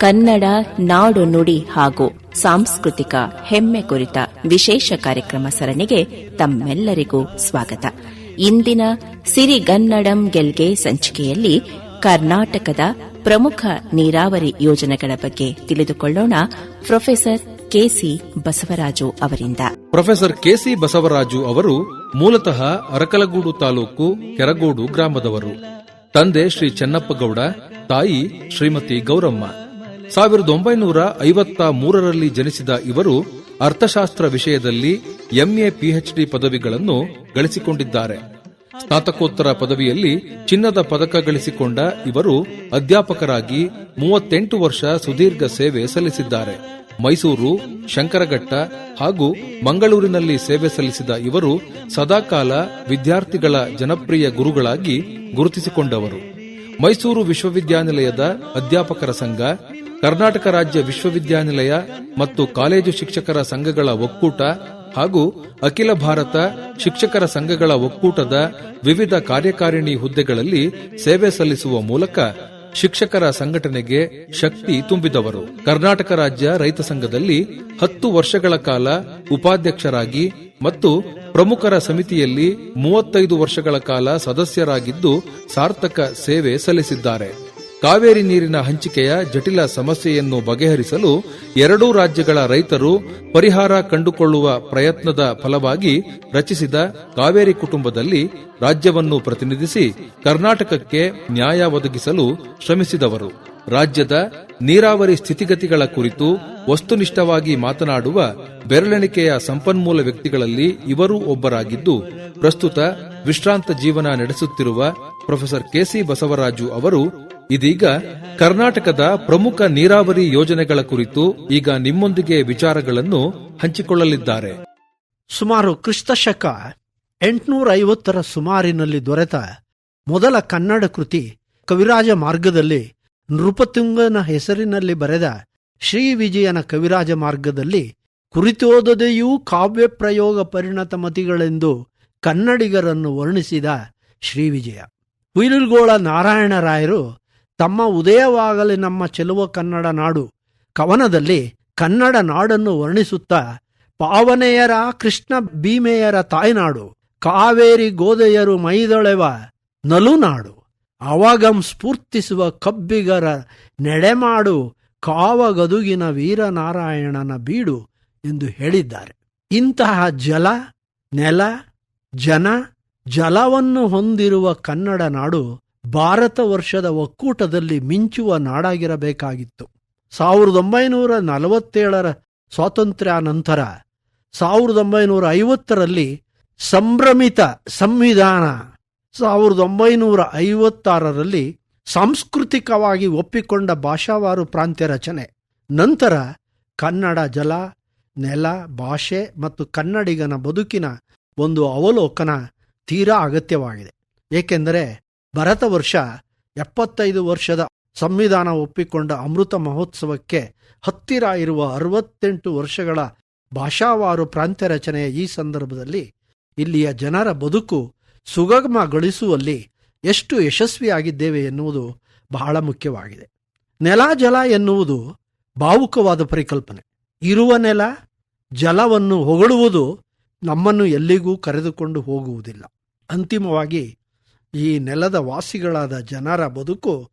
ಕನ್ನಡ ನಾಡು ನುಡಿ ಹಾಗೂ ಸಾಂಸ್ಕೃತಿಕ ಹೆಮ್ಮೆ ಕುರಿತ ವಿಶೇಷ ಕಾರ್ಯಕ್ರಮ ಸರಣಿಗೆ ತಮ್ಮೆಲ್ಲರಿಗೂ ಸ್ವಾಗತ. ಇಂದಿನ ಸಿರಿಗನ್ನಡಂ ಗೆಲ್ಗೆ ಸಂಚಿಕೆಯಲ್ಲಿ ಕರ್ನಾಟಕದ ಪ್ರಮುಖ ನೀರಾವರಿ ಯೋಜನೆಗಳ ಬಗ್ಗೆ ತಿಳಿದುಕೊಳ್ಳೋಣ ಪ್ರೊಫೆಸರ್ ಕೆಸಿ ಬಸವರಾಜು ಅವರಿಂದ. ಪ್ರೊಫೆಸರ್ ಕೆಸಿ ಬಸವರಾಜು ಅವರು ಮೂಲತಃ ಅರಕಲಗೂಡು ತಾಲೂಕು ಕೆರಗೋಡು ಗ್ರಾಮದವರು. ತಂದೆ ಶ್ರೀ ಚೆನ್ನಪ್ಪಗೌಡ, ತಾಯಿ ಶ್ರೀಮತಿ ಗೌರಮ್ಮ. ಸಾವಿರದ ಒಂಬೈನೂರ ಐವತ್ತ ಮೂರರಲ್ಲಿ ಜನಿಸಿದ ಇವರು ಅರ್ಥಶಾಸ್ತ್ರ ವಿಷಯದಲ್ಲಿ ಎಂಎ, ಪಿಎಚ್ಡಿ ಪದವಿಗಳನ್ನು ಗಳಿಸಿಕೊಂಡಿದ್ದಾರೆ. ಸ್ನಾತಕೋತ್ತರ ಪದವಿಯಲ್ಲಿ ಚಿನ್ನದ ಪದಕ ಗಳಿಸಿಕೊಂಡ ಇವರು ಅಧ್ಯಾಪಕರಾಗಿ ಮೂವತ್ತೆಂಟು ವರ್ಷ ಸುದೀರ್ಘ ಸೇವೆ ಸಲ್ಲಿಸಿದ್ದಾರೆ. ಮೈಸೂರು, ಶಂಕರಘಟ್ಟ ಹಾಗೂ ಮಂಗಳೂರಿನಲ್ಲಿ ಸೇವೆ ಸಲ್ಲಿಸಿದ ಇವರು ಸದಾಕಾಲ ವಿದ್ಯಾರ್ಥಿಗಳ ಜನಪ್ರಿಯ ಗುರುಗಳಾಗಿ ಗುರುತಿಸಿಕೊಂಡವರು. ಮೈಸೂರು ವಿಶ್ವವಿದ್ಯಾನಿಲಯದ ಅಧ್ಯಾಪಕರ ಸಂಘ, ಕರ್ನಾಟಕ ರಾಜ್ಯ ವಿಶ್ವವಿದ್ಯಾನಿಲಯ ಮತ್ತು ಕಾಲೇಜು ಶಿಕ್ಷಕರ ಸಂಘಗಳ ಒಕ್ಕೂಟ ಹಾಗೂ ಅಖಿಲ ಭಾರತ ಶಿಕ್ಷಕರ ಸಂಘಗಳ ಒಕ್ಕೂಟದ ವಿವಿಧ ಕಾರ್ಯಕಾರಿಣಿ ಹುದ್ದೆಗಳಲ್ಲಿ ಸೇವೆ ಸಲ್ಲಿಸುವ ಮೂಲಕ ಶಿಕ್ಷಕರ ಸಂಘಟನೆಗೆ ಶಕ್ತಿ ತುಂಬಿದವರು. ಕರ್ನಾಟಕ ರಾಜ್ಯ ರೈತ ಸಂಘದಲ್ಲಿ ಹತ್ತು ವರ್ಷಗಳ ಕಾಲ ಉಪಾಧ್ಯಕ್ಷರಾಗಿ ಮತ್ತು ಪ್ರಮುಖರ ಸಮಿತಿಯಲ್ಲಿ ಮೂವತ್ತೈದು ವರ್ಷಗಳ ಕಾಲ ಸದಸ್ಯರಾಗಿದ್ದು ಸಾರ್ಥಕ ಸೇವೆ ಸಲ್ಲಿಸಿದ್ದಾರೆ. ಕಾವೇರಿ ನೀರಿನ ಹಂಚಿಕೆಯ ಜಟಿಲ ಸಮಸ್ಯೆಯನ್ನು ಬಗೆಹರಿಸಲು ಎರಡೂ ರಾಜ್ಯಗಳ ರೈತರು ಪರಿಹಾರ ಕಂಡುಕೊಳ್ಳುವ ಪ್ರಯತ್ನದ ಫಲವಾಗಿ ರಚಿಸಿದ ಕಾವೇರಿ ಕುಟುಂಬದಲ್ಲಿ ರಾಜ್ಯವನ್ನು ಪ್ರತಿನಿಧಿಸಿ ಕರ್ನಾಟಕಕ್ಕೆ ನ್ಯಾಯ ಒದಗಿಸಲು ಶ್ರಮಿಸಿದವರು. ರಾಜ್ಯದ ನೀರಾವರಿ ಸ್ಥಿತಿಗತಿಗಳ ಕುರಿತು ವಸ್ತುನಿಷ್ಠವಾಗಿ ಮಾತನಾಡುವ ಬೆರಳೆಣಿಕೆಯ ಸಂಪನ್ಮೂಲ ವ್ಯಕ್ತಿಗಳಲ್ಲಿ ಇವರೂ ಒಬ್ಬರಾಗಿದ್ದು, ಪ್ರಸ್ತುತ ವಿಶ್ರಾಂತ ಜೀವನ ನಡೆಸುತ್ತಿರುವ ಪ್ರೊಫೆಸರ್ ಕೆಸಿ ಬಸವರಾಜು ಅವರು ಇದೀಗ ಕರ್ನಾಟಕದ ಪ್ರಮುಖ ನೀರಾವರಿ ಯೋಜನೆಗಳ ಕುರಿತು ಈಗ ನಿಮ್ಮೊಂದಿಗೆ ವಿಚಾರಗಳನ್ನು ಹಂಚಿಕೊಳ್ಳಲಿದ್ದಾರೆ. ಸುಮಾರು ಕ್ರಿಸ್ತಶಕ ಎಂಟುನೂರ ಐವತ್ತರ ಸುಮಾರಿನಲ್ಲಿ ದೊರೆತ ಮೊದಲ ಕನ್ನಡ ಕೃತಿ ಕವಿರಾಜ ಮಾರ್ಗದಲ್ಲಿ ನೃಪತುಂಗನ ಹೆಸರಿನಲ್ಲಿ ಬರೆದ ಶ್ರೀ ವಿಜಯನ ಕವಿರಾಜ ಮಾರ್ಗದಲ್ಲಿ ಕುರಿತೋದದೆಯೂ ಕಾವ್ಯ ಪ್ರಯೋಗ ಪರಿಣತ ಮತಿಗಳೆಂದು ಕನ್ನಡಿಗರನ್ನು ವರ್ಣಿಸಿದ ಶ್ರೀ ವಿಜಯ. ಉಯಿಲುಗೋಳ ನಾರಾಯಣರಾಯರು ತಮ್ಮ ಉದಯವಾಗಲಿ ನಮ್ಮ ಚೆಲುವ ಕನ್ನಡ ನಾಡು. ಕವನದಲ್ಲಿ ಕನ್ನಡ ನಾಡನ್ನು ವರ್ಣಿಸುತ್ತಾ ಪಾವನೆಯರ ಕೃಷ್ಣ ಭೀಮೆಯರ ತಾಯ್ನಾಡು, ಕಾವೇರಿ ಗೋದೆಯರು ಮೈದೊಳೆವ ನಲುನಾಡು. ಅವಾಗಂ ಸ್ಫೂರ್ತಿಸುವ ಕಬ್ಬಿಗರ ನೆಡೆಮಾಡು, ಕಾವಗದುಗಿನ ವೀರನಾರಾಯಣನ ಬೀಡು ಎಂದು ಹೇಳಿದ್ದಾರೆ. ಇಂತಹ ಜಲ, ನೆಲ, ಜನ, ಜಲವನ್ನು ಹೊಂದಿರುವ ಕನ್ನಡ ನಾಡು ಭಾರತ ವರ್ಷದ ಒಕ್ಕೂಟದಲ್ಲಿ ಮಿಂಚುವ ನಾಡಾಗಿರಬೇಕಾಗಿತ್ತು. ಸಾವಿರದ ಒಂಬೈನೂರ ನಲವತ್ತೇಳರ ಸ್ವಾತಂತ್ರ್ಯ ನಂತರ ಸಾವಿರದ ಒಂಬೈನೂರ ಐವತ್ತರಲ್ಲಿ ಸಂಭ್ರಮಿತ ಸಂವಿಧಾನ ಸಾವಿರದ ಒಂಬೈನೂರ ಐವತ್ತಾರರಲ್ಲಿ ಸಾಂಸ್ಕೃತಿಕವಾಗಿ ಒಪ್ಪಿಕೊಂಡ ಭಾಷಾವಾರು ಪ್ರಾಂತ್ಯ ರಚನೆ. ನಂತರ ಕನ್ನಡ ಜಲ, ನೆಲ, ಭಾಷೆ ಮತ್ತು ಕನ್ನಡಿಗನ ಬದುಕಿನ ಒಂದು ಅವಲೋಕನ ತೀರಾ ಅಗತ್ಯವಾಗಿದೆ. ಏಕೆಂದರೆ ಭರತ ವರ್ಷ ಎಪ್ಪತ್ತೈದು ವರ್ಷದ ಸಂವಿಧಾನ ಒಪ್ಪಿಕೊಂಡ ಅಮೃತ ಮಹೋತ್ಸವಕ್ಕೆ ಹತ್ತಿರ ಇರುವ ಅರವತ್ತೆಂಟು ವರ್ಷಗಳ ಭಾಷಾವಾರು ಪ್ರಾಂತ್ಯ ರಚನೆಯ ಈ ಸಂದರ್ಭದಲ್ಲಿ ಇಲ್ಲಿಯ ಜನರ ಬದುಕು ಸುಗಮಗೊಳಿಸುವಲ್ಲಿ ಎಷ್ಟು ಯಶಸ್ವಿಯಾಗಿದ್ದೇವೆ ಎನ್ನುವುದು ಬಹಳ ಮುಖ್ಯವಾಗಿದೆ. ನೆಲ ಜಲ ಎನ್ನುವುದು ಭಾವುಕವಾದ ಪರಿಕಲ್ಪನೆ. ಇರುವ ನೆಲ, ಜಲವನ್ನು ಹೊಗಳುವುದು ನಮ್ಮನ್ನು ಎಲ್ಲಿಗೂ ಕರೆದುಕೊಂಡು ಹೋಗುವುದಿಲ್ಲ. ಅಂತಿಮವಾಗಿ ಈ ನೆಲದ ವಾಸಿಗಳಾದ ಜನರ ಬದುಕು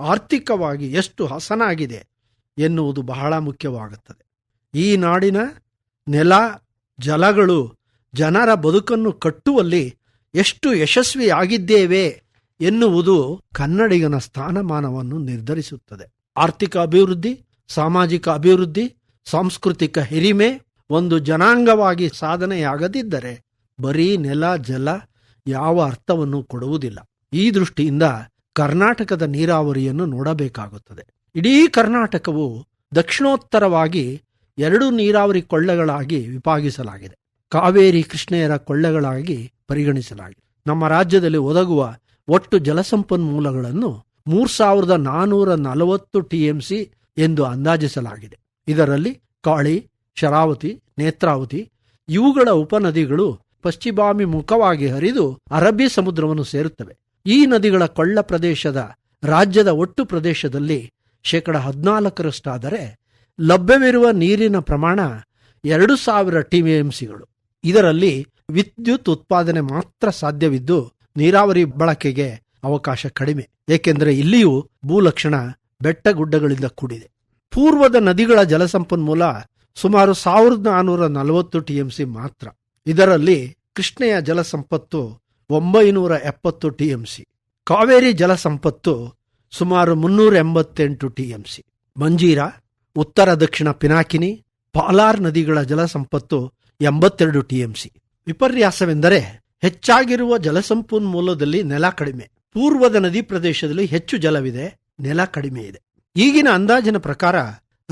ಆರ್ಥಿಕವಾಗಿ ಎಷ್ಟು ಹಸನಾಗಿದೆ ಎನ್ನುವುದು ಬಹಳ ಮುಖ್ಯವಾಗುತ್ತದೆ. ಈ ನಾಡಿನ ನೆಲ, ಜಲಗಳು ಜನರ ಬದುಕನ್ನು ಕಟ್ಟುವಲ್ಲಿ ಎಷ್ಟು ಯಶಸ್ವಿಯಾಗಿದ್ದೇವೆ ಎನ್ನುವುದು ಕನ್ನಡಿಗನ ಸ್ಥಾನಮಾನವನ್ನು ನಿರ್ಧರಿಸುತ್ತದೆ. ಆರ್ಥಿಕ ಅಭಿವೃದ್ಧಿ, ಸಾಮಾಜಿಕ ಅಭಿವೃದ್ಧಿ, ಸಾಂಸ್ಕೃತಿಕ ಹಿರಿಮೆ ಒಂದು ಜನಾಂಗವಾಗಿ ಸಾಧನೆಯಾಗದಿದ್ದರೆ ಬರೀ ನೆಲ, ಜಲ ಯಾವ ಅರ್ಥವನ್ನು ಕೊಡುವುದಿಲ್ಲ. ಈ ದೃಷ್ಟಿಯಿಂದ ಕರ್ನಾಟಕದ ನೀರಾವರಿಯನ್ನು ನೋಡಬೇಕಾಗುತ್ತದೆ. ಇಡೀ ಕರ್ನಾಟಕವು ದಕ್ಷಿಣೋತ್ತರವಾಗಿ ಎರಡು ನೀರಾವರಿ ಕೊಳ್ಳಗಳಾಗಿ ವಿಭಾಗಿಸಲಾಗಿದೆ. ಕಾವೇರಿ ಕೃಷ್ಣೆಯರ ಕೊಳ್ಳೆಗಳಾಗಿ ಪರಿಗಣಿಸಲಾಗಿದೆ. ನಮ್ಮ ರಾಜ್ಯದಲ್ಲಿ ಒದಗುವ ಒಟ್ಟು ಜಲಸಂಪನ್ಮೂಲಗಳನ್ನು ಮೂರ್ ಸಾವಿರದ ನಾನೂರ ನಲವತ್ತು ಟಿಎಂಸಿ ಎಂದು ಅಂದಾಜಿಸಲಾಗಿದೆ. ಇದರಲ್ಲಿ ಕಾಳಿ, ಶರಾವತಿ, ನೇತ್ರಾವತಿ ಇವುಗಳ ಉಪನದಿಗಳು ಪಶ್ಚಿಮಾಭಿಮುಖವಾಗಿ ಹರಿದು ಅರಬ್ಬಿ ಸಮುದ್ರವನ್ನು ಸೇರುತ್ತವೆ. ಈ ನದಿಗಳ ಕೊಳ್ಳ ಪ್ರದೇಶದ ರಾಜ್ಯದ ಒಟ್ಟು ಪ್ರದೇಶದಲ್ಲಿ ಶೇಕಡ ಹದಿನಾಲ್ಕರಷ್ಟಾದರೆ ಲಭ್ಯವಿರುವ ನೀರಿನ ಪ್ರಮಾಣ ಎರಡು ಸಾವಿರ ಟಿಎಂಸಿಗಳು ಇದರಲ್ಲಿ ವಿದ್ಯುತ್ ಉತ್ಪಾದನೆ ಮಾತ್ರ ಸಾಧ್ಯವಿದ್ದು ನೀರಾವರಿ ಬಳಕೆಗೆ ಅವಕಾಶ ಕಡಿಮೆ. ಏಕೆಂದರೆ ಇಲ್ಲಿಯೂ ಭೂಲಕ್ಷಣ ಬೆಟ್ಟಗುಡ್ಡಗಳಿಂದ ಕೂಡಿದೆ. ಪೂರ್ವದ ನದಿಗಳ ಜಲಸಂಪನ್ಮೂಲ ಸುಮಾರು ಸಾವಿರದ ನಾನೂರ ನಲವತ್ತು ಟಿಎಂಸಿ ಮಾತ್ರ. ಇದರಲ್ಲಿ ಕೃಷ್ಣೆಯ ಜಲಸಂಪತ್ತು ಒಂಬೈನೂರ ಎಪ್ಪತ್ತು ಟಿಎಂಸಿ. ಕಾವೇರಿ ಜಲಸಂಪತ್ತು ಸುಮಾರು ಮುನ್ನೂರ ಎಂಬತ್ತೆಂಟು ಟಿಎಂಸಿ. ಮಂಜೀರಾ, ಉತ್ತರ ದಕ್ಷಿಣ ಪಿನಾಕಿನಿ, ಪಾಲಾರ್ ನದಿಗಳ ಜಲಸಂಪತ್ತು ಎಂಬತ್ತೆರಡು ಟಿಎಂಸಿ. ವಿಪರ್ಯಾಸವೆಂದರೆ ಹೆಚ್ಚಾಗಿರುವ ಜಲಸಂಪನ್ಮೂಲದಲ್ಲಿ ನೆಲ ಕಡಿಮೆ. ಪೂರ್ವದ ನದಿ ಪ್ರದೇಶದಲ್ಲಿ ಹೆಚ್ಚು ಜಲವಿದೆ, ನೆಲ ಕಡಿಮೆ ಇದೆ. ಈಗಿನ ಅಂದಾಜಿನ ಪ್ರಕಾರ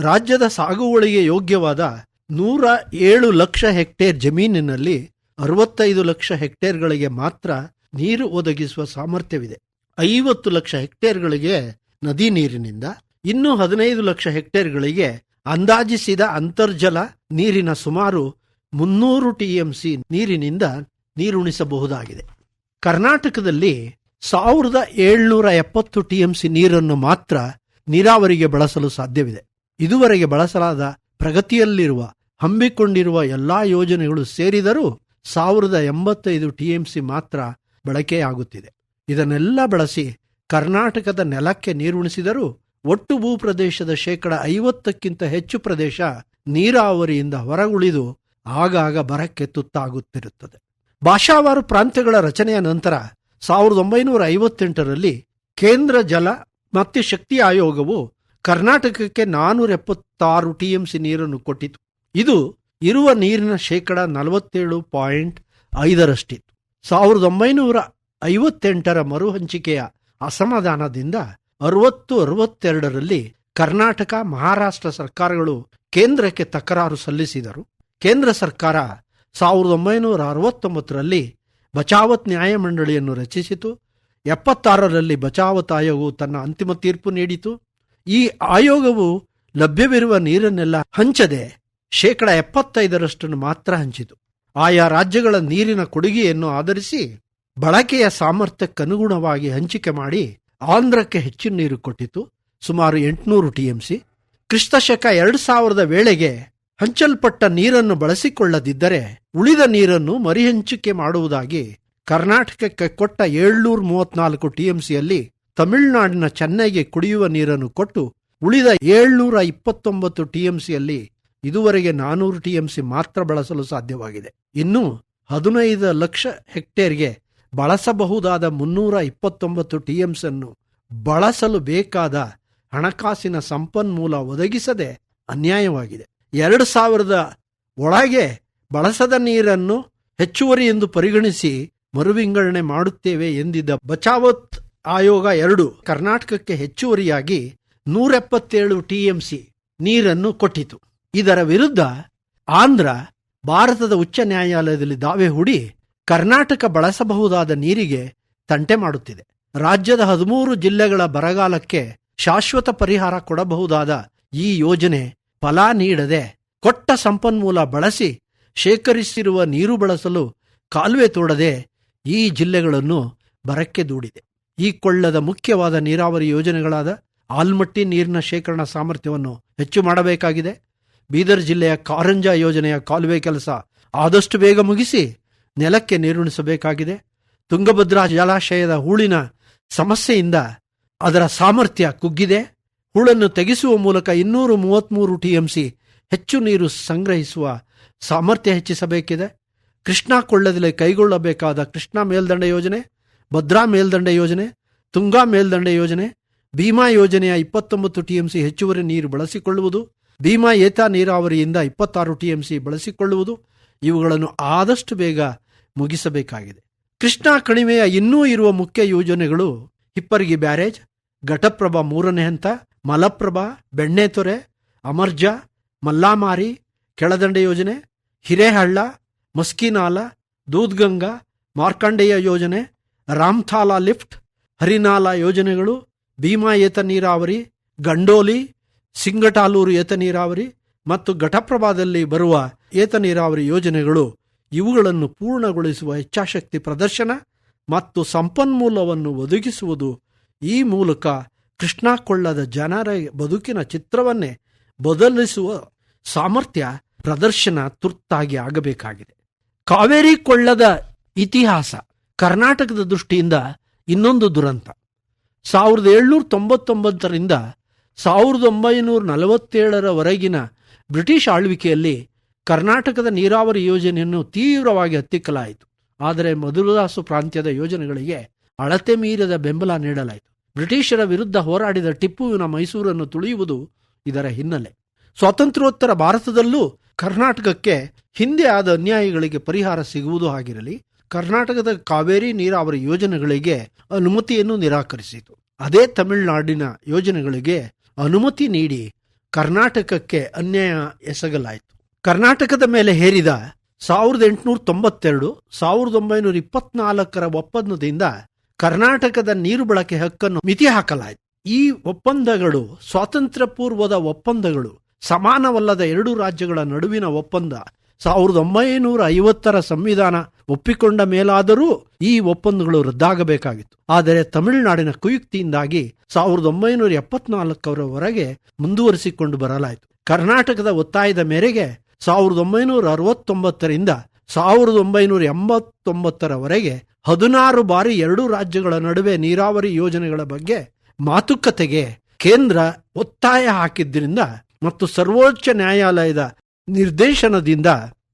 ರಾಜ್ಯದ ಸಾಗುವಳಿಗೆ ಯೋಗ್ಯವಾದ ನೂರ ಏಳು ಲಕ್ಷ ಹೆಕ್ಟೇರ್ ಜಮೀನಿನಲ್ಲಿ ಅರವತ್ತೈದು ಲಕ್ಷ ಹೆಕ್ಟೇರ್ಗಳಿಗೆ ಮಾತ್ರ ನೀರು ಒದಗಿಸುವ ಸಾಮರ್ಥ್ಯವಿದೆ. ಐವತ್ತು ಲಕ್ಷ ಹೆಕ್ಟೇರ್ಗಳಿಗೆ ನದಿ ನೀರಿನಿಂದ, ಇನ್ನು ಹದಿನೈದು ಲಕ್ಷ ಹೆಕ್ಟೇರ್ಗಳಿಗೆ ಅಂದಾಜಿಸಿದ ಅಂತರ್ಜಲ ನೀರಿನ ಸುಮಾರು ಮುನ್ನೂರು ಟಿಎಂಸಿ ನೀರಿನಿಂದ ನೀರುಣಿಸಬಹುದಾಗಿದೆ. ಕರ್ನಾಟಕದಲ್ಲಿ ಸಾವಿರದ ಏಳ್ನೂರ ಎಪ್ಪತ್ತು ಟಿಎಂಸಿ ನೀರನ್ನು ಮಾತ್ರ ನೀರಾವರಿಗೆ ಬಳಸಲು ಸಾಧ್ಯವಿದೆ. ಇದುವರೆಗೆ ಬಳಸಲಾದ ಪ್ರಗತಿಯಲ್ಲಿರುವ, ಹಮ್ಮಿಕೊಂಡಿರುವ ಎಲ್ಲಾ ಯೋಜನೆಗಳು ಸೇರಿದರೂ ಸಾವಿರದ ಎಂಬತ್ತೈದು ಟಿಎಂಸಿ ಮಾತ್ರ ಬಳಕೆಯಾಗುತ್ತಿದೆ. ಇದನ್ನೆಲ್ಲ ಬಳಸಿ ಕರ್ನಾಟಕದ ನೆಲಕ್ಕೆ ನೀರುಣಿಸಿದರೂ ಒಟ್ಟು ಭೂಪ್ರದೇಶದ ಶೇಕಡ ಐವತ್ತಕ್ಕಿಂತ ಹೆಚ್ಚು ಪ್ರದೇಶ ನೀರಾವರಿಯಿಂದ ಹೊರಗುಳಿದು ಆಗಾಗ ಬರಕ್ಕೆ ತುತ್ತಾಗುತ್ತಿರುತ್ತದೆ ಭಾಷಾವಾರು ಪ್ರಾಂತ್ಯಗಳ ರಚನೆಯ ನಂತರ ಸಾವಿರದ ಒಂಬೈನೂರ ಐವತ್ತೆಂಟರಲ್ಲಿ ಕೇಂದ್ರ ಜಲ ಮತ್ತು ಶಕ್ತಿ ಆಯೋಗವು ಕರ್ನಾಟಕಕ್ಕೆ ನಾನೂರ ಎಪ್ಪತ್ತಾರು ಟಿಎಂಸಿ ನೀರನ್ನು ಕೊಟ್ಟಿತು. ಇದು ಇರುವ ನೀರಿನ ಶೇಕಡ ನಲವತ್ತೇಳು ಪಾಯಿಂಟ್ ಐದರಷ್ಟಿತ್ತು. ಸಾವಿರದ ಒಂಬೈನೂರ ಐವತ್ತೆಂಟರ ಮರುಹಂಚಿಕೆಯ ಅಸಮಾಧಾನದಿಂದ ಅರವತ್ತು ಅರವತ್ತೆರಡರಲ್ಲಿ ಕರ್ನಾಟಕ, ಮಹಾರಾಷ್ಟ್ರ ಸರ್ಕಾರಗಳು ಕೇಂದ್ರಕ್ಕೆ ತಕರಾರು ಸಲ್ಲಿಸಿದರು. ಕೇಂದ್ರ ಸರ್ಕಾರ ಸಾವಿರದ ಒಂಬೈನೂರ ಅರವತ್ತೊಂಬತ್ತರಲ್ಲಿ ಬಚಾವತ್ ನ್ಯಾಯಮಂಡಳಿಯನ್ನು ರಚಿಸಿತು. ಎಪ್ಪತ್ತಾರರಲ್ಲಿ ಬಚಾವತ್ ಆಯೋಗವು ತನ್ನ ಅಂತಿಮ ತೀರ್ಪು ನೀಡಿತು. ಈ ಆಯೋಗವು ಲಭ್ಯವಿರುವ ನೀರನ್ನೆಲ್ಲ ಹಂಚದೆ ಶೇಕಡ ಎಪ್ಪತ್ತೈದರಷ್ಟನ್ನು ಮಾತ್ರ ಹಂಚಿತು. ಆಯಾ ರಾಜ್ಯಗಳ ನೀರಿನ ಕೊಡುಗೆಯನ್ನು ಆಧರಿಸಿ ಬಳಕೆಯ ಸಾಮರ್ಥ್ಯಕ್ಕನುಗುಣವಾಗಿ ಹಂಚಿಕೆ ಮಾಡಿ ಆಂಧ್ರಕ್ಕೆ ಹೆಚ್ಚಿನ ನೀರು ಕೊಟ್ಟಿತು. ಸುಮಾರು ಎಂಟುನೂರು ಟಿಎಂಸಿ. ಕ್ರಿಸ್ತಶಕ ಎರಡು ಸಾವಿರದ ವೇಳೆಗೆ ಹಂಚಲ್ಪಟ್ಟ ನೀರನ್ನು ಬಳಸಿಕೊಳ್ಳದಿದ್ದರೆ ಉಳಿದ ನೀರನ್ನು ಮರಿಹಂಚಿಕೆ ಮಾಡುವುದಾಗಿ ಕರ್ನಾಟಕಕ್ಕೆ ಕೊಟ್ಟ ಏಳ್ನೂರ ಮೂವತ್ನಾಲ್ಕು ಟಿಎಂಸಿಯಲ್ಲಿ ತಮಿಳುನಾಡಿನ ಚೆನ್ನೈಗೆ ಕುಡಿಯುವ ನೀರನ್ನು ಕೊಟ್ಟು ಉಳಿದ ಏಳ್ನೂರ ಇಪ್ಪತ್ತೊಂಬತ್ತು ಟಿಎಂಸಿಯಲ್ಲಿ ಇದುವರೆಗೆ ನಾನೂರು ಟಿಎಂಸಿ ಮಾತ್ರ ಬಳಸಲು ಸಾಧ್ಯವಾಗಿದೆ. ಇನ್ನು ಹದಿನೈದು ಲಕ್ಷ ಹೆಕ್ಟೇರ್ಗೆ ಬಳಸಬಹುದಾದ ಮುನ್ನೂರ ಇಪ್ಪತ್ತೊಂಬತ್ತು ಟಿಎಂಸಿ ಅನ್ನು ಬಳಸಲು ಬೇಕಾದ ಹಣಕಾಸಿನ ಸಂಪನ್ಮೂಲ ಒದಗಿಸದೆ ಅನ್ಯಾಯವಾಗಿದೆ. ಎರಡು ಸಾವಿರದ ಒಳಗೆ ಬಳಸದ ನೀರನ್ನು ಹೆಚ್ಚುವರಿ ಎಂದು ಪರಿಗಣಿಸಿ ಮರುವಿಂಗಡಣೆ ಮಾಡುತ್ತೇವೆ ಎಂದಿದ್ದ ಬಚಾವತ್ ಆಯೋಗ ಎರಡು ಕರ್ನಾಟಕಕ್ಕೆ ಹೆಚ್ಚುವರಿಯಾಗಿ ನೂರೆಪ್ಪತ್ತೇಳು ಟಿಎಂಸಿ ನೀರನ್ನು ಕೊಟ್ಟಿತು. ಇದರ ವಿರುದ್ಧ ಆಂಧ್ರ, ಭಾರತದ ಉಚ್ಚ ನ್ಯಾಯಾಲಯದಲ್ಲಿ ದಾವೆ ಹೂಡಿ ಕರ್ನಾಟಕ ಬಳಸಬಹುದಾದ ನೀರಿಗೆ ತಂಟೆ ಮಾಡುತ್ತಿದೆ. ರಾಜ್ಯದ ಹದಿಮೂರು ಜಿಲ್ಲೆಗಳ ಬರಗಾಲಕ್ಕೆ ಶಾಶ್ವತ ಪರಿಹಾರ ಕೊಡಬಹುದಾದ ಈ ಯೋಜನೆ ಫಲ ನೀಡದೆ ಕೊಟ್ಟ ಸಂಪನ್ಮೂಲ ಬಳಸಿ ಶೇಖರಿಸಿರುವ ನೀರು ಬಳಸಲು ಕಾಲುವೆ ತೋಡದೆ ಈ ಜಿಲ್ಲೆಗಳನ್ನು ಬರಕ್ಕೆ ದೂಡಿದೆ. ಈ ಕೊಳ್ಳದ ಮುಖ್ಯವಾದ ನೀರಾವರಿ ಯೋಜನೆಗಳಾದ ಆಲ್ಮಟ್ಟಿ ನೀರಿನ ಶೇಖರಣಾ ಸಾಮರ್ಥ್ಯವನ್ನು ಹೆಚ್ಚು ಮಾಡಬೇಕಾಗಿದೆ. ಬೀದರ್ ಜಿಲ್ಲೆಯ ಕಾರಂಜ ಯೋಜನೆಯ ಕಾಲುವೆ ಕೆಲಸ ಆದಷ್ಟು ಬೇಗ ಮುಗಿಸಿ ನೆಲಕ್ಕೆ ನೀರುಣಿಸಬೇಕಾಗಿದೆ. ತುಂಗಭದ್ರಾ ಜಲಾಶಯದ ಹೂಳಿನ ಸಮಸ್ಯೆಯಿಂದ ಅದರ ಸಾಮರ್ಥ್ಯ ಕುಗ್ಗಿದೆ. ಹೂಳನ್ನು ತೆಗೆಸುವ ಮೂಲಕ ಇನ್ನೂರು ಮೂವತ್ಮೂರು ಟಿಎಂಸಿ ಹೆಚ್ಚು ನೀರು ಸಂಗ್ರಹಿಸುವ ಸಾಮರ್ಥ್ಯ ಹೆಚ್ಚಿಸಬೇಕಿದೆ. ಕೃಷ್ಣಾ ಕೊಳ್ಳದಲ್ಲಿ ಕೈಗೊಳ್ಳಬೇಕಾದ ಕೃಷ್ಣಾ ಮೇಲ್ದಂಡೆ ಯೋಜನೆ, ಭದ್ರಾ ಮೇಲ್ದಂಡೆ ಯೋಜನೆ, ತುಂಗಾ ಮೇಲ್ದಂಡೆ ಯೋಜನೆ, ಭೀಮಾ ಯೋಜನೆಯ ಇಪ್ಪತ್ತೊಂಬತ್ತು ಟಿಎಂಸಿ ಹೆಚ್ಚುವರಿ ನೀರು ಬಳಸಿಕೊಳ್ಳುವುದು ಭೀಮಾ ಏತ ನೀರಾವರಿಯಿಂದ ಇಪ್ಪತ್ತಾರು ಟಿಎಂಸಿ ಬಳಸಿಕೊಳ್ಳುವುದು, ಇವುಗಳನ್ನು ಆದಷ್ಟು ಬೇಗ ಮುಗಿಸಬೇಕಾಗಿದೆ. ಕೃಷ್ಣಾ ಕಣಿವೆಯ ಇನ್ನೂ ಇರುವ ಮುಖ್ಯ ಯೋಜನೆಗಳು ಹಿಪ್ಪರಗಿ ಬ್ಯಾರೇಜ್, ಘಟಪ್ರಭಾ ಮೂರನೇ ಹಂತ, ಮಲಪ್ರಭಾ, ಬೆಣ್ಣೆತೊರೆ, ಅಮರ್ಜಾ, ಮಲ್ಲಾಮಾರಿ, ಕೆಳದಂಡೆ ಯೋಜನೆ, ಹಿರೇಹಳ್ಳ, ಮಸ್ಕಿನಾಲ, ದೂದ್ಗಂಗಾ, ಮಾರ್ಕಂಡೇಯ ಯೋಜನೆ, ರಾಮ್ಥಾಲಾ ಲಿಫ್ಟ್, ಹರಿನಾಲಾ ಯೋಜನೆಗಳು, ಭೀಮಾ ಏತ ನೀರಾವರಿ, ಗಂಡೋಲಿ ಸಿಂಗಟಾಲೂರು ಏತ ನೀರಾವರಿ ಮತ್ತು ಘಟಪ್ರಭಾದಲ್ಲಿ ಬರುವ ಏತ ನೀರಾವರಿ ಯೋಜನೆಗಳು ಇವುಗಳನ್ನು ಪೂರ್ಣಗೊಳಿಸುವ ಇಚ್ಛಾಶಕ್ತಿ ಪ್ರದರ್ಶನ ಮತ್ತು ಸಂಪನ್ಮೂಲವನ್ನು ಒದಗಿಸುವುದು ಈ ಮೂಲಕ ಕೃಷ್ಣಾ ಕೊಳ್ಳದ ಜನರ ಬದುಕಿನ ಚಿತ್ರವನ್ನೇ ಬದಲಿಸುವ ಸಾಮರ್ಥ್ಯ ಪ್ರದರ್ಶನ ತುರ್ತಾಗಿ ಆಗಬೇಕಾಗಿದೆ. ಕಾವೇರಿ ಕೊಳ್ಳದ ಇತಿಹಾಸ ಕರ್ನಾಟಕದ ದೃಷ್ಟಿಯಿಂದ ಇನ್ನೊಂದು ದುರಂತ. ಸಾವಿರದ ಏಳ್ನೂರ ತೊಂಬತ್ತೊಂಬತ್ತರಿಂದ ಸಾವಿರದ ಒಂಬೈನೂರ ನಲವತ್ತೇಳರವರೆಗಿನ ಬ್ರಿಟಿಷ್ ಆಳ್ವಿಕೆಯಲ್ಲಿ ಕರ್ನಾಟಕದ ನೀರಾವರಿ ಯೋಜನೆಯನ್ನು ತೀವ್ರವಾಗಿ ಹತ್ತಿಕ್ಕಲಾಯಿತು. ಆದರೆ ಮಧುರದಾಸು ಪ್ರಾಂತ್ಯದ ಯೋಜನೆಗಳಿಗೆ ಅಳತೆ ಮೀರಿದ ಬೆಂಬಲ ನೀಡಲಾಯಿತು. ಬ್ರಿಟಿಷರ ವಿರುದ್ಧ ಹೋರಾಡಿದ ಟಿಪ್ಪುವಿನ ಮೈಸೂರನ್ನು ತುಳಿಯುವುದು ಇದರ ಹಿನ್ನೆಲೆ. ಸ್ವಾತಂತ್ರ್ಯೋತ್ತರ ಭಾರತದಲ್ಲೂ ಕರ್ನಾಟಕಕ್ಕೆ ಹಿಂದೆ ಆದ ಅನ್ಯಾಯಗಳಿಗೆ ಪರಿಹಾರ ಸಿಗುವುದು ಆಗಿರಲಿ, ಕರ್ನಾಟಕದ ಕಾವೇರಿ ನೀರಾವರಿ ಯೋಜನೆಗಳಿಗೆ ಅನುಮತಿಯನ್ನು ನಿರಾಕರಿಸಿತು. ಅದೇ ತಮಿಳುನಾಡಿನ ಯೋಜನೆಗಳಿಗೆ ಅನುಮತಿ ನೀಡಿ ಕರ್ನಾಟಕಕ್ಕೆ ಅನ್ಯಾಯ ಎಸಗಲಾಯಿತು. ಕರ್ನಾಟಕದ ಮೇಲೆ ಹೇರಿದ ಸಾವಿರದ ಎಂಟುನೂರ ತೊಂಬತ್ತೆರಡು, ಸಾವಿರದ ಒಂಬೈನೂರ ಇಪ್ಪತ್ನಾಲ್ಕರ ಒಪ್ಪಂದದಿಂದ ಕರ್ನಾಟಕದ ನೀರು ಬಳಕೆ ಹಕ್ಕನ್ನು ಮಿತಿ ಹಾಕಲಾಯಿತು ಈ ಒಪ್ಪಂದಗಳು ಸ್ವಾತಂತ್ರ್ಯ ಪೂರ್ವದ ಒಪ್ಪಂದಗಳು, ಸಮಾನವಲ್ಲದ ಎರಡು ರಾಜ್ಯಗಳ ನಡುವಿನ ಒಪ್ಪಂದ ಸಾವಿರದ ಒಂಬೈನೂರ ಐವತ್ತರ ಸಂವಿಧಾನ ಒಪ್ಪಿಕೊಂಡ ಮೇಲಾದರೂ ಈ ಒಪ್ಪಂದಗಳು ರದ್ದಾಗಬೇಕಾಗಿತ್ತು. ಆದರೆ ತಮಿಳುನಾಡಿನ ಕುಯುಕ್ತಿಯಿಂದಾಗಿ ಸಾವಿರದ ಒಂಬೈನೂರ ಎಪ್ಪತ್ನಾಲ್ಕರವರೆಗೆ ಮುಂದುವರಿಸಿಕೊಂಡು ಬರಲಾಯಿತು. ಕರ್ನಾಟಕದ ಒತ್ತಾಯದ ಮೇರೆಗೆ ಸಾವಿರದ ಒಂಬೈನೂರ ಅರವತ್ತೊಂಬತ್ತರಿಂದ ಸಾವಿರದ ಒಂಬೈನೂರ ಎಂಬತ್ತೊಂಬತ್ತರವರೆಗೆ ಹದಿನಾರು ಬಾರಿ ಎರಡೂ ರಾಜ್ಯಗಳ ನಡುವೆ ನೀರಾವರಿ ಯೋಜನೆಗಳ ಬಗ್ಗೆ ಮಾತುಕತೆಗೆ ಕೇಂದ್ರ ಒತ್ತಾಯ ಹಾಕಿದ್ದರಿಂದ ಮತ್ತು ಸರ್ವೋಚ್ಚ ನ್ಯಾಯಾಲಯದ ನಿರ್ದೇಶನದಿಂದ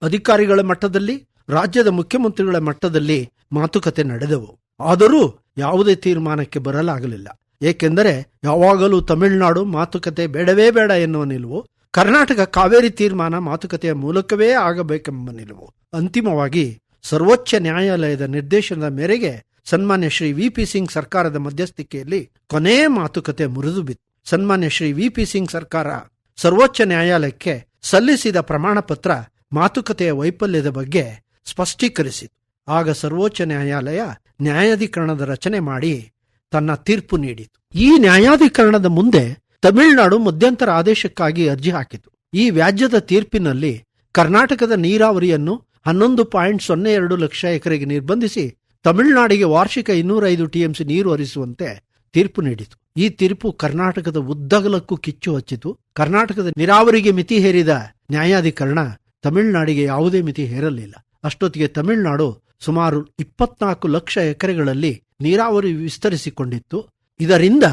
ಅಧಿಕಾರಿಗಳ ಮಟ್ಟದಲ್ಲಿ, ರಾಜ್ಯದ ಮುಖ್ಯಮಂತ್ರಿಗಳ ಮಟ್ಟದಲ್ಲಿ ಮಾತುಕತೆ ನಡೆದವು. ಆದರೂ ಯಾವುದೇ ತೀರ್ಮಾನಕ್ಕೆ ಬರಲಾಗಲಿಲ್ಲ. ಏಕೆಂದರೆ ಯಾವಾಗಲೂ ತಮಿಳುನಾಡು ಮಾತುಕತೆ ಬೇಡವೇ ಬೇಡ ಎನ್ನುವ ನಿಲುವು, ಕರ್ನಾಟಕ ಕಾವೇರಿ ತೀರ್ಮಾನ ಮಾತುಕತೆಯ ಮೂಲಕವೇ ಆಗಬೇಕೆಂಬ ನಿಲುವು. ಅಂತಿಮವಾಗಿ ಸರ್ವೋಚ್ಚ ನ್ಯಾಯಾಲಯದ ನಿರ್ದೇಶನದ ಮೇರೆಗೆ ಸನ್ಮಾನ್ಯ ಶ್ರೀ ವಿ ಪಿ ಸಿಂಗ್ ಸರ್ಕಾರದ ಮಧ್ಯಸ್ಥಿಕೆಯಲ್ಲಿ ಕೊನೆ ಮಾತುಕತೆ ಮುರಿದು ಬಿತ್ತು ಸನ್ಮಾನ್ಯ ಶ್ರೀ ವಿ ಪಿ ಸಿಂಗ್ ಸರ್ಕಾರ ಸರ್ವೋಚ್ಚ ನ್ಯಾಯಾಲಯಕ್ಕೆ ಸಲ್ಲಿಸಿದ ಪ್ರಮಾಣಪತ್ರ ಮಾತುಕತೆಯ ವೈಫಲ್ಯದ ಬಗ್ಗೆ ಸ್ಪಷ್ಟೀಕರಿಸಿತು. ಆಗ ಸರ್ವೋಚ್ಚ ನ್ಯಾಯಾಲಯ ನ್ಯಾಯಾಧಿಕರಣದ ರಚನೆ ಮಾಡಿ ತನ್ನ ತೀರ್ಪು ನೀಡಿತು. ಈ ನ್ಯಾಯಾಧಿಕರಣದ ಮುಂದೆ ತಮಿಳುನಾಡು ಮಧ್ಯಂತರ ಆದೇಶಕ್ಕಾಗಿ ಅರ್ಜಿ ಹಾಕಿತು. ಈ ವ್ಯಾಜ್ಯದ ತೀರ್ಪಿನಲ್ಲಿ ಕರ್ನಾಟಕದ ನೀರಾವರಿಯನ್ನು ಹನ್ನೊಂದು ಪಾಯಿಂಟ್ ಸೊನ್ನೆ ಎರಡು ಲಕ್ಷ ಎಕರೆಗೆ ನಿರ್ಬಂಧಿಸಿ ತಮಿಳುನಾಡಿಗೆ ವಾರ್ಷಿಕ ಇನ್ನೂರೈದು ಟಿಎಂಸಿ ನೀರು ಹರಿಸುವಂತೆ ತೀರ್ಪು ನೀಡಿತು. ಈ ತೀರ್ಪು ಕರ್ನಾಟಕದ ಉದ್ದಗಲಕ್ಕೂ ಕಿಚ್ಚು ಹಚ್ಚಿತು. ಕರ್ನಾಟಕದ ನೀರಾವರಿಗೆ ಮಿತಿ ಹೇರಿದ ನ್ಯಾಯಾಧಿಕರಣ ತಮಿಳುನಾಡಿಗೆ ಯಾವುದೇ ಮಿತಿ ಹೇರಲಿಲ್ಲ. ಅಷ್ಟೊತ್ತಿಗೆ ತಮಿಳುನಾಡು ಸುಮಾರು ಇಪ್ಪತ್ನಾಲ್ಕು ಲಕ್ಷ ಎಕರೆಗಳಲ್ಲಿ ನೀರಾವರಿ ವಿಸ್ತರಿಸಿಕೊಂಡಿತ್ತು. ಇದರಿಂದ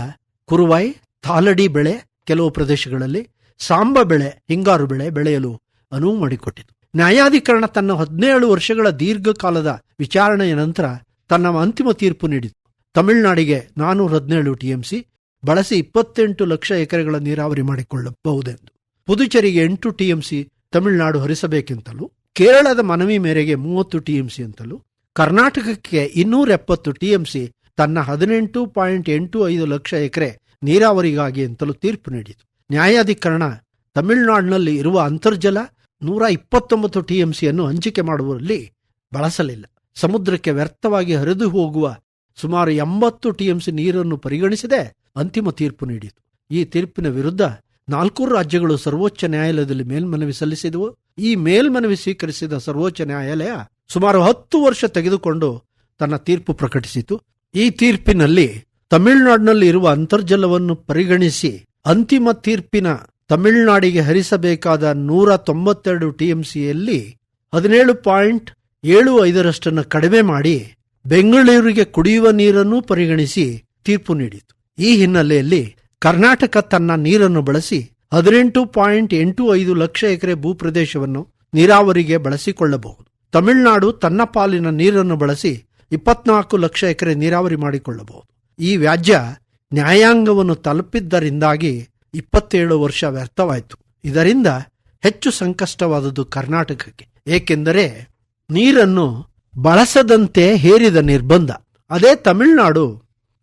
ಕುರುವಾಯ್ ತಾಲಡಿ ಬೆಳೆ, ಕೆಲವು ಪ್ರದೇಶಗಳಲ್ಲಿ ಸಾಂಬ ಬೆಳೆ, ಹಿಂಗಾರು ಬೆಳೆ ಬೆಳೆಯಲು ಅನುವು ಮಾಡಿಕೊಟ್ಟಿತು. ನ್ಯಾಯಾಧಿಕರಣ ತನ್ನ ಹದಿನೇಳು ವರ್ಷಗಳ ದೀರ್ಘಕಾಲದ ವಿಚಾರಣೆಯ ನಂತರ ತನ್ನ ಅಂತಿಮ ತೀರ್ಪು ನೀಡಿತು. ತಮಿಳುನಾಡಿಗೆ ನಾನೂರ ಹದಿನೇಳು ಟಿಎಂಸಿ ಬಳಸಿ ಇಪ್ಪತ್ತೆಂಟು ಲಕ್ಷ ಎಕರೆಗಳ ನೀರಾವರಿ ಮಾಡಿಕೊಳ್ಳಬಹುದೆಂದು. ಪುದುಚೇರಿಗೆ ಎಂಟು ಟಿಎಂಸಿ ತಮಿಳುನಾಡು ಹರಿಸಬೇಕೆಂತಲೂ, ಕೇರಳದ ಮನವಿ ಮೇರೆಗೆ ಮೂವತ್ತು ಟಿಎಂಸಿ ಅಂತಲೂ, ಕರ್ನಾಟಕಕ್ಕೆ ಇನ್ನೂರ ಎಪ್ಪತ್ತು ಟಿಎಂಸಿ ತನ್ನ ಹದಿನೆಂಟು ಪಾಯಿಂಟ್ ಎಂಟು ಐದು ಲಕ್ಷ ಎಕರೆ ನೀರಾವರಿಗಾಗಿ ಅಂತಲೂ ತೀರ್ಪು ನೀಡಿತು. ನ್ಯಾಯಾಧಿಕರಣ ತಮಿಳುನಾಡಿನಲ್ಲಿ ಇರುವ ಅಂತರ್ಜಲ ನೂರ ಇಪ್ಪತ್ತೊಂಬತ್ತು ಟಿಎಂಸಿಯನ್ನು ಹಂಚಿಕೆ ಮಾಡುವಲ್ಲಿ ಬಳಸಲಿಲ್ಲ. ಸಮುದ್ರಕ್ಕೆ ವ್ಯರ್ಥವಾಗಿ ಹರಿದು ಹೋಗುವ ಸುಮಾರು ಎಂಬತ್ತು ಟಿಎಂಸಿ ನೀರನ್ನು ಪರಿಗಣಿಸದೆ ಅಂತಿಮ ತೀರ್ಪು ನೀಡಿತು. ಈ ತೀರ್ಪಿನ ವಿರುದ್ಧ ನಾಲ್ಕು ರಾಜ್ಯಗಳು ಸರ್ವೋಚ್ಚ ನ್ಯಾಯಾಲಯದಲ್ಲಿ ಮೇಲ್ಮನವಿ ಸಲ್ಲಿಸಿದವು. ಈ ಮೇಲ್ಮನವಿ ಸ್ವೀಕರಿಸಿದ ಸರ್ವೋಚ್ಚ ನ್ಯಾಯಾಲಯ ಸುಮಾರು ಹತ್ತು ವರ್ಷ ತೆಗೆದುಕೊಂಡು ತನ್ನ ತೀರ್ಪು ಪ್ರಕಟಿಸಿತು. ಈ ತೀರ್ಪಿನಲ್ಲಿ ತಮಿಳುನಾಡಿನಲ್ಲಿ ಇರುವ ಅಂತರ್ಜಲವನ್ನು ಪರಿಗಣಿಸಿ ಅಂತಿಮ ತೀರ್ಪಿನ ತಮಿಳುನಾಡಿಗೆ ಹರಿಸಬೇಕಾದ ನೂರ ತೊಂಬತ್ತೆರಡು ಟಿಎಂಸಿಯಲ್ಲಿ ಹದಿನೇಳು ಪಾಯಿಂಟ್ ಏಳು ಐದರಷ್ಟನ್ನು ಕಡಿಮೆ ಮಾಡಿ ಬೆಂಗಳೂರಿಗೆ ಕುಡಿಯುವ ನೀರನ್ನು ಪರಿಗಣಿಸಿ ತೀರ್ಪು ನೀಡಿತು. ಈ ಹಿನ್ನೆಲೆಯಲ್ಲಿ ಕರ್ನಾಟಕ ತನ್ನ ನೀರನ್ನು ಬಳಸಿ ಹದಿನೆಂಟು ಪಾಯಿಂಟ್ ಎಂಟು ಐದು ಲಕ್ಷ ಎಕರೆ ಭೂಪ್ರದೇಶವನ್ನು ನೀರಾವರಿಗೆ ಬಳಸಿಕೊಳ್ಳಬಹುದು. ತಮಿಳುನಾಡು ತನ್ನ ಪಾಲಿನ ನೀರನ್ನು ಬಳಸಿ ಇಪ್ಪತ್ನಾಲ್ಕು ಲಕ್ಷ ಎಕರೆ ನೀರಾವರಿ ಮಾಡಿಕೊಳ್ಳಬಹುದು. ಈ ವ್ಯಾಜ್ಯ ನ್ಯಾಯಾಂಗವನ್ನು ತಲುಪಿದ್ದರಿಂದಾಗಿ ಇಪ್ಪತ್ತೇಳು ವರ್ಷ ವ್ಯರ್ಥವಾಯಿತು. ಇದರಿಂದ ಹೆಚ್ಚು ಸಂಕಷ್ಟವಾದದ್ದು ಕರ್ನಾಟಕಕ್ಕೆ. ಏಕೆಂದರೆ ನೀರನ್ನು ಬಳಸದಂತೆ ಹೇರಿದ ನಿರ್ಬಂಧ. ಅದೇ ತಮಿಳುನಾಡು.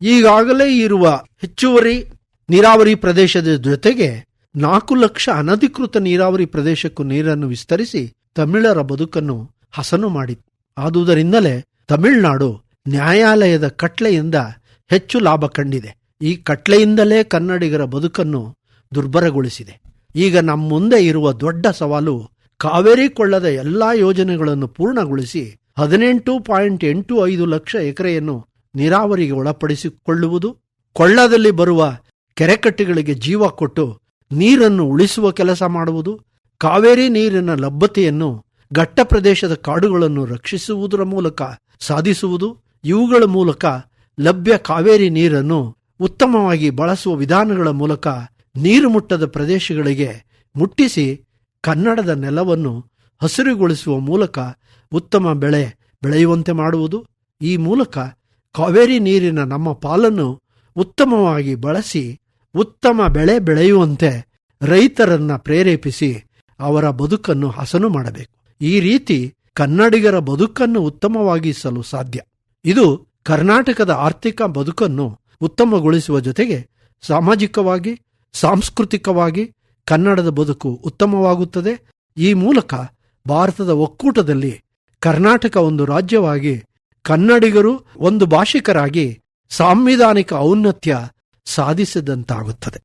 ಈಗಾಗಲೇ ಇರುವ ಹೆಚ್ಚುವರಿ ನೀರಾವರಿ ಪ್ರದೇಶದ ಜೊತೆಗೆ ನಾಲ್ಕು ಲಕ್ಷ ಅನಧಿಕೃತ ನೀರಾವರಿ ಪ್ರದೇಶಕ್ಕೂ ನೀರನ್ನು ವಿಸ್ತರಿಸಿ ತಮಿಳರ ಬದುಕನ್ನು ಹಸನು ಮಾಡಿತು ಆದುದರಿಂದಲೇ ತಮಿಳುನಾಡು ನ್ಯಾಯಾಲಯದ ಕಟ್ಲೆಯಿಂದ ಹೆಚ್ಚು ಲಾಭ ಕಂಡಿದೆ. ಈ ಕಟ್ಲೆಯಿಂದಲೇ ಕನ್ನಡಿಗರ ಬದುಕನ್ನು ದುರ್ಬರಗೊಳಿಸಿದೆ ಈಗ ನಮ್ಮ ಮುಂದೆ ಇರುವ ದೊಡ್ಡ ಸವಾಲು ಕಾವೇರಿ ಕೊಳ್ಳದ ಎಲ್ಲಾ ಯೋಜನೆಗಳನ್ನು ಪೂರ್ಣಗೊಳಿಸಿ ಹದಿನೆಂಟು ಪಾಯಿಂಟ್ ಎಂಟು ಐದು ಲಕ್ಷ ಎಕರೆಯನ್ನು ನೀರಾವರಿಗೆ ಒಳಪಡಿಸಿಕೊಳ್ಳುವುದು, ಕೊಳ್ಳದಲ್ಲಿ ಬರುವ ಕೆರೆಕಟ್ಟೆಗಳಿಗೆ ಜೀವ ಕೊಟ್ಟು ನೀರನ್ನು ಉಳಿಸುವ ಕೆಲಸ ಮಾಡುವುದು, ಕಾವೇರಿ ನೀರಿನ ಲಭ್ಯತೆಯನ್ನು ಘಟ್ಟ ಪ್ರದೇಶದ ಕಾಡುಗಳನ್ನು ರಕ್ಷಿಸುವುದರ ಮೂಲಕ ಸಾಧಿಸುವುದು, ಇವುಗಳ ಮೂಲಕ ಲಭ್ಯ ಕಾವೇರಿ ನೀರನ್ನು ಉತ್ತಮವಾಗಿ ಬಳಸುವ ವಿಧಾನಗಳ ಮೂಲಕ ನೀರು ಮುಟ್ಟದ ಪ್ರದೇಶಗಳಿಗೆ ಮುಟ್ಟಿಸಿ ಕನ್ನಡದ ನೆಲವನ್ನು ಹಸಿರುಗೊಳಿಸುವ ಮೂಲಕ ಉತ್ತಮ ಬೆಳೆ ಬೆಳೆಯುವಂತೆ ಮಾಡುವುದು ಈ ಮೂಲಕ ಕಾವೇರಿ ನೀರಿನ ನಮ್ಮ ಪಾಲನ್ನು ಉತ್ತಮವಾಗಿ ಬಳಸಿ ಉತ್ತಮ ಬೆಳೆ ಬೆಳೆಯುವಂತೆ ರೈತರನ್ನ ಪ್ರೇರೇಪಿಸಿ ಅವರ ಬದುಕನ್ನು ಹಸನು ಮಾಡಬೇಕು. ಈ ರೀತಿ ಕನ್ನಡಿಗರ ಬದುಕನ್ನು ಉತ್ತಮವಾಗಿಸಲು ಸಾಧ್ಯ. ಇದು ಕರ್ನಾಟಕದ ಆರ್ಥಿಕ ಬದುಕನ್ನು ಉತ್ತಮಗೊಳಿಸುವ ಜೊತೆಗೆ ಸಾಮಾಜಿಕವಾಗಿ, ಸಾಂಸ್ಕೃತಿಕವಾಗಿ ಕನ್ನಡದ ಬದುಕು ಉತ್ತಮವಾಗುತ್ತದೆ. ಈ ಮೂಲಕ ಭಾರತದ ಒಕ್ಕೂಟದಲ್ಲಿ ಕರ್ನಾಟಕ ಒಂದು ರಾಜ್ಯವಾಗಿ ಕನ್ನಡಿಗರು ಒಂದು ಭಾಷಿಕರಾಗಿ ಸಾಂವಿಧಾನಿಕ ಔನ್ನತ್ಯ ಸಾಧಿಸಿದಂತಾಗುತ್ತದೆ.